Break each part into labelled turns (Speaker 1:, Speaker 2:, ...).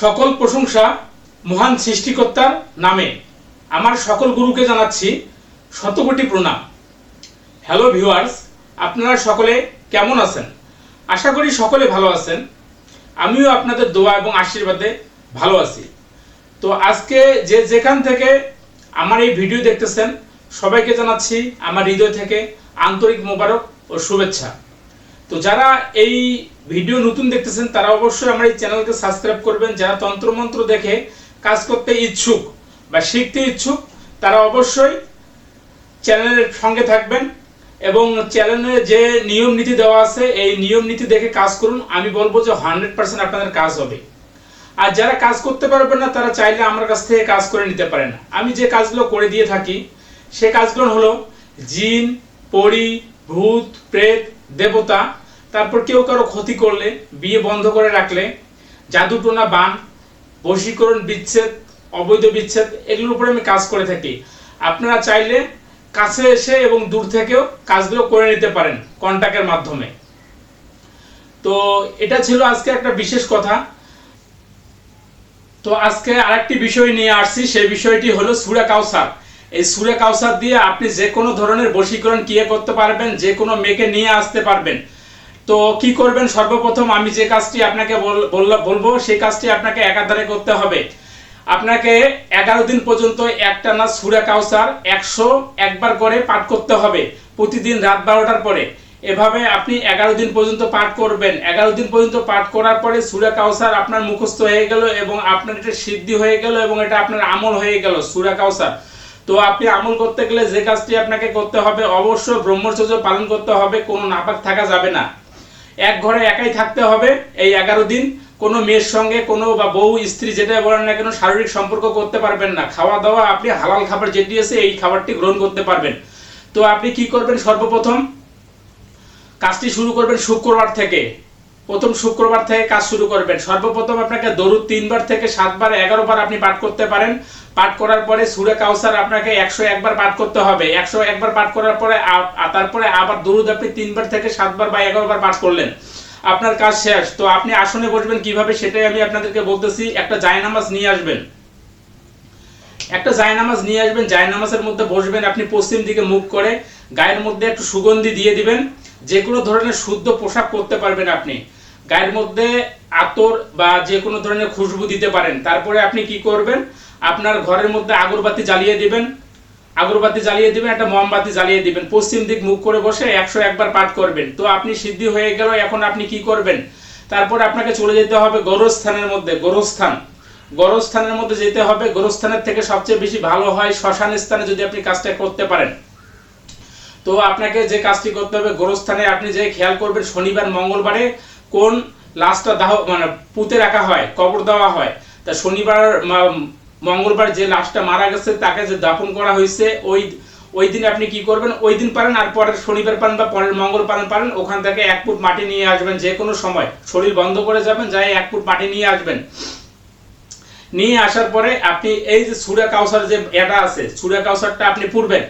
Speaker 1: সকল প্রশংসা মহান সৃষ্টিকর্তার নামে। আমার সকল গুরুকে জানাচ্ছি শতকোটি প্রণাম। হ্যালো ভিউয়ার্স, আপনারা সকলে কেমন আছেন? আশা করি সকলে ভালো আছেন। আমিও আপনাদের দোয়া এবং আশীর্বাদে ভালো আছি। তো আজকে যে যেখান থেকে আমার এই ভিডিও দেখতেছেন, সবাইকে জানাচ্ছি আমার হৃদয় থেকে আন্তরিক মোবারক ও শুভেচ্ছা। তো যারা এই ভিডিও নতুন দেখতেছেন, তারা অবশ্যই আমার এই চ্যানেলকে সাবস্ক্রাইব করবেন। যারা তন্ত্রমন্ত্র দেখে কাজ করতে ইচ্ছুক বা শিখতে ইচ্ছুক, তারা অবশ্যই চ্যানেলের সঙ্গে থাকবেন এবং চ্যানেলে যে নিয়ম নীতি দেওয়া আছে, এই নিয়ম নীতি দেখে কাজ করুন। আমি বলব যে হান্ড্রেড পার্সেন্ট আপনাদের কাজ হবে। আর যারা কাজ করতে পারবেন না, তারা চাইলে আমার কাছ থেকে কাজ করে নিতে পারেন। আমি যে কাজগুলো করে দিয়ে থাকি, সে কাজগুলো হলো জিন, পরি, ভূত, প্রেত দেবতা, তারপর কেউ কারও ক্ষতি করলে, বিয়ে বন্ধ করে রাখলে, জাদুটোনা, বান, বশীকরণ, বিচ্ছেদ, অবৈধ বিচ্ছেদ, এগুলোর উপরে আমি কাজ করে থাকি। আপনারা চাইলে কাছে এসে এবং দূর থেকেও কাজগুলো করে নিতে পারেন কন্ট্যাক্টের মাধ্যমে। তো এটা ছিল আজকে একটা বিশেষ কথা। তো আজকে আরেকটি বিষয় নিয়ে আসছি, সেই বিষয়টি হলো সুরা কাউসার। এই সুরা কাউসার দিয়ে আপনি যে কোনো ধরনের বশীকরণ কিয়ে করতে পারবেন, যে কোনো মেয়েকে নিয়ে আসতে পারবেন। তো কি করবেন? সর্বপ্রথম আমি যে কাজটি আপনাকে বলব সেই কাজটি আপনাকে একাধারে করতে হবে। আপনাকে এগারো দিন পর্যন্ত একটা না সুরা কাউসার একশো একবার করে পাঠ করতে হবে, প্রতিদিন রাত বারোটার পরে। এভাবে আপনি এগারো দিন পর্যন্ত পাঠ করবেন। এগারো দিন পর্যন্ত পাঠ করার পরে সুরা কাউসার আপনার মুখস্থ হয়ে গেল এবং আপনার এটা সিদ্ধি হয়ে গেল এবং এটা আপনার আমল হয়ে গেল, সুরা কাউসার। তো আপনি আমল করতে গেলে যে কাজটি আপনাকে করতে হবে, অবশ্যই ব্রহ্মচর্য পালন করতে হবে, কোনো নাপাক থাকা যাবে না। এক ঘরে একাই থাকতে হবে এই এগারো দিন। কোনো মেয়ের সঙ্গে কোনো বা বউ, স্ত্রী যেটাই বলেন না কেন, শারীরিক সম্পর্ক করতে পারবেন না। খাওয়া দাওয়া আপনি হালাল খাবার যেটি আছে এই খাবারটি গ্রহণ করতে পারবেন। তো আপনি কি করবেন সর্বপ্রথম? কাজটি শুরু করবেন শুক্রবার থেকে। প্রথম শুক্রবার থেকে কাজ শুরু করবেন। সর্বপ্রথম আপনাকে দরুদ তিনবার থেকে সাতবার এগারো বার আপনি পাঠ করতে পারেন। পাঠ করার পরে সুরে কাউসার আপনাকে একশো একবার পাঠ করতে হবে। একশো একবার পাঠ করার পরে তারপরে আবার দরুদ আপনি তিনবার থেকে সাতবার বা এগারো বার পাঠ করলেন। আপনার কাজ শেষ। তো আপনি আসনে বসবেন কীভাবে সেটাই আমি আপনাদেরকে বলতেছি। একটা জায়নামাজ নিয়ে আসবেন। একটা জায়নামাজ নিয়ে আসবেন। জায়নামাজের মধ্যে বসবেন। আপনি পশ্চিম দিকে মুখ করে গায়ের মধ্যে একটু সুগন্ধি দিয়ে দিবেন। যে কোনো ধরনের শুদ্ধ পোশাক পরতে পারবেন আপনি। গায়ের মধ্যে আতর বা যে কোনো ধরনের খুশবু দিতে পারেন। তারপরে আপনি কি করবেন? আপনার ঘরের মধ্যে আগরবাতি জ্বালিয়ে দিবেন। আগরবাতি জ্বালিয়ে দিবেন, একটা মোমবাতি জ্বালিয়ে দিবেন। পশ্চিম দিক মুখ করে বসে একশো একবার পাঠ করবেন। তো আপনি সিদ্ধি হয়ে গেল, এখন আপনি কি করবেন? তারপর আপনাকে চলে যেতে হবে গোরস্থানের মধ্যে, গোরস্থান। গোরস্থানের মধ্যে যেতে হবে। গোরস্থানের থেকে সবচেয়ে বেশি ভালো হয় শ্মশান স্থানে যদি আপনি কাজটা করতে পারেন। তো আপনাকে যে কাজটি করতে হবে গোরস্থানে, আপনি যে খেয়াল করবেন শনিবার, মঙ্গলবারে কোন লাশটা দাহ মানে পুঁতে রাখা হয়, কবর দেওয়া হয়, তা শনিবার মঙ্গলবার যে লাশটা মারা গেছে, তাকে যে দাফন করা হয়েছে, ওই ওই দিন আপনি কি করবেন? ওই দিন পারেন আর পরের শনিবার পারেন বা পরের মঙ্গল পারেন পারেন, ওখান থেকে এক ফুট মাটি নিয়ে আসবেন, যে কোনো সময়। শরীর বন্ধ করে যাবেন যাই এক ফুট মাটি নিয়ে আসবেন। নিয়ে আসার পরে আপনি, এই যে সুরা কাউসার যে এটা আছে, সুরা কাউসারটা আপনি পড়বেন।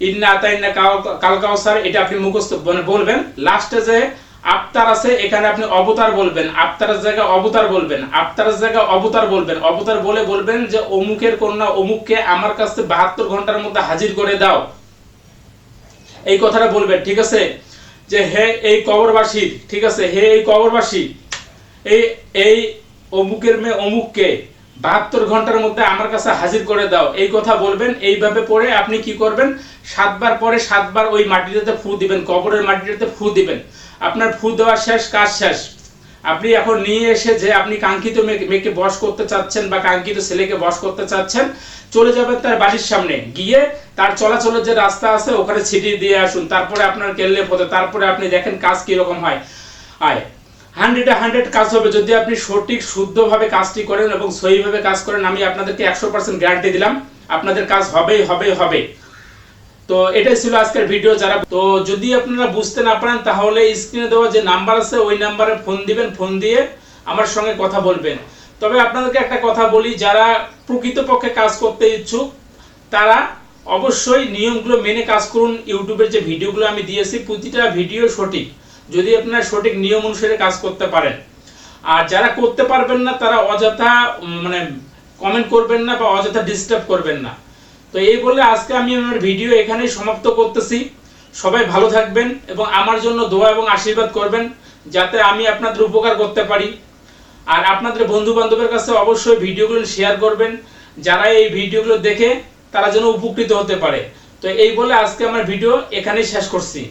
Speaker 1: ইন্না আতাইন্না কাল- কাল কাউসার, এটা আপনি মুখস্থ মানে বলবেন। লাস্টে যে আফতার আছে, এখানে আপনি অবতার বলবেন। আফতারের জায়গায় অবতার বলবেন। আফতারের জায়গায় অবতার বলবেন। অবতার বলে বলবেন যে, অমুকের কন্যা অমুককে আমার কাছে বাহাত্তর ঘণ্টার মধ্যে হাজির করে দাও। এই কথাটা বলবেন, ঠিক আছে? যে, হে এই কবরবাসী, ঠিক আছে? হে এই কবরবাসী, এই এই অমুকের মেয়ে অমুককে বাহাত্তর ঘণ্টার মধ্যে আমার কাছে হাজির করে দাও। এই কথা বলবেন, এইভাবে পরে আপনি কি করবেন? সাতবার পরে সাতবার ওই মাটিটাতে ফু দিবেন, কবরের মাটিটাতে ফু দিবেন। আপনার ফু দেওয়া শেষ, কাজ শেষ। আপনি এখন নিয়ে এসে যে আপনি কাঙ্ক্ষিত মেয়েকে বস করতে চাচ্ছেন বা কাঙ্ক্ষিত ছেলেকে বস করতে চাচ্ছেন, চলে যাবেন তার বাড়ির সামনে। গিয়ে তার চলাচলের যে রাস্তা আছে, ওখানে ছিটিয়ে দিয়ে আসুন। তারপরে আপনার কেল্লে পথে, তারপরে আপনি দেখেন কাজ কীরকম হয়। আয়। হান্ড্রেডে হান্ড্রেড কাজ হবে। যদি আপনি সঠিক, শুদ্ধভাবে কাজটি করেন এবং সহিভাবে কাজ করেন, আমি আপনাদেরকে একশো পার্সেন্ট গ্যারান্টি দিলাম। আপনাদের কাজ হবেই হবে হবে তো এটাই ছিল আজকের ভিডিও, যারা তো যদি আপনারা বুঝতে না পারেন, তাহলে স্ক্রিনে দেওয়া যে নাম্বার আছে, ওই নাম্বারে ফোন দিবেন ফোন দিয়ে আমার সঙ্গে কথা বলবেন। তবে আপনাদেরকে একটা কথা বলি, যারা প্রকৃতপক্ষে কাজ করতে ইচ্ছুক, তারা অবশ্যই নিয়মগুলো মেনে কাজ করুন। ইউটিউবের যে ভিডিওগুলো আমি দিয়েছি, প্রতিটা ভিডিও সঠিক। যদি আপনারা সঠিক নিয়ম অনুসারে কাজ করতে পারেন। আর যারা করতে পারবেন না, তারা অযথা মানে কমেন্ট করবেন না বা অযথা ডিস্টার্ব করবেন না। তো এই বলে আজকে আমি আমার ভিডিও এখানেই সমাপ্ত করতেছি। সবাই ভালো থাকবেন এবং আমার জন্য দোয়া এবং আশীর্বাদ করবেন যাতে আমি আপনাদের উপকার করতে পারি। আর আপনাদের বন্ধু বান্ধবের কাছে অবশ্যই ভিডিওগুলো শেয়ার করবেন। যারা এই ভিডিওগুলো দেখে তারা যেন উপকৃত হতে পারে। তো এই বলে আজকে আমার ভিডিও এখানেই শেষ করছি।